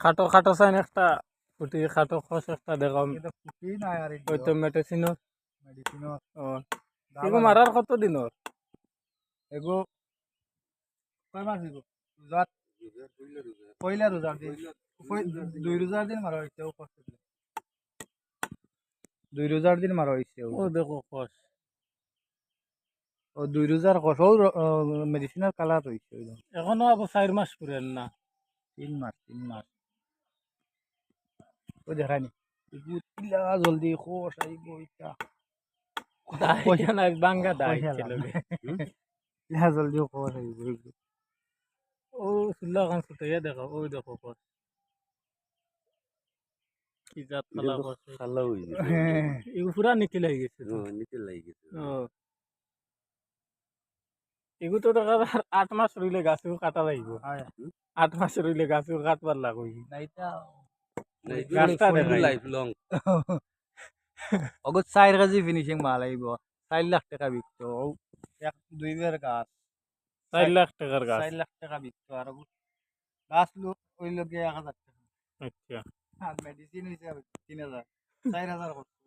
খাটো খাটো চাইন একটা ফুটি খাটো খস একটা দেখাম। এটা ফুটি নাই আর ওই তো মেডিসিনত মেডিসিনও ও এগো মারার কত দিনত এগো কয় মাস দিব রোজাত পয়লা রোজার দিন। দুই রোজার দিন মারা হয়েছে ও কষ্ট দুই রোজার দিন মারা হয়েছে ও। দেখো খস ও দুই রোজার কষও মেডিসিনের কালার ওইরকম। এখনও আবার চার মাস পুরেন না। তিন মাস তিন মাস ও দেখায়নি এগু তিলা জলদি খোস আইব ইটা দাইয়া না বাঙ্গা দাই তিলা জলদি আইব এগু। ও সুল্লা খান ছুটাইয়া দেখো ওই দেখো খস। কি জাত খালা খস। খালা হয়ে গেছে হ্যাঁ। পুরা নিকিলাই গেছে ও, নিচে লাগি গেছে ও। এগু তো দেখা আট মাস রইলে গাছও কাটা লাগবে। হয়। আট মাস রইলে গাছও কাটবার লাগবে। লাইফ লং অগত চার কেজি ফিনিশিং মাল আহিব চাৰি লাখ টকা বিকতো এক দুই বেৰ গাছ চাৰি লাখ টকাৰ গাছ চার লাখ টকা বিকতো আৰু গাছ লোক ওই লোকে এক হাজাৰ টকা আচ্ছা মেডিচিন হৈছে তিন হাজাৰ চাৰি করতো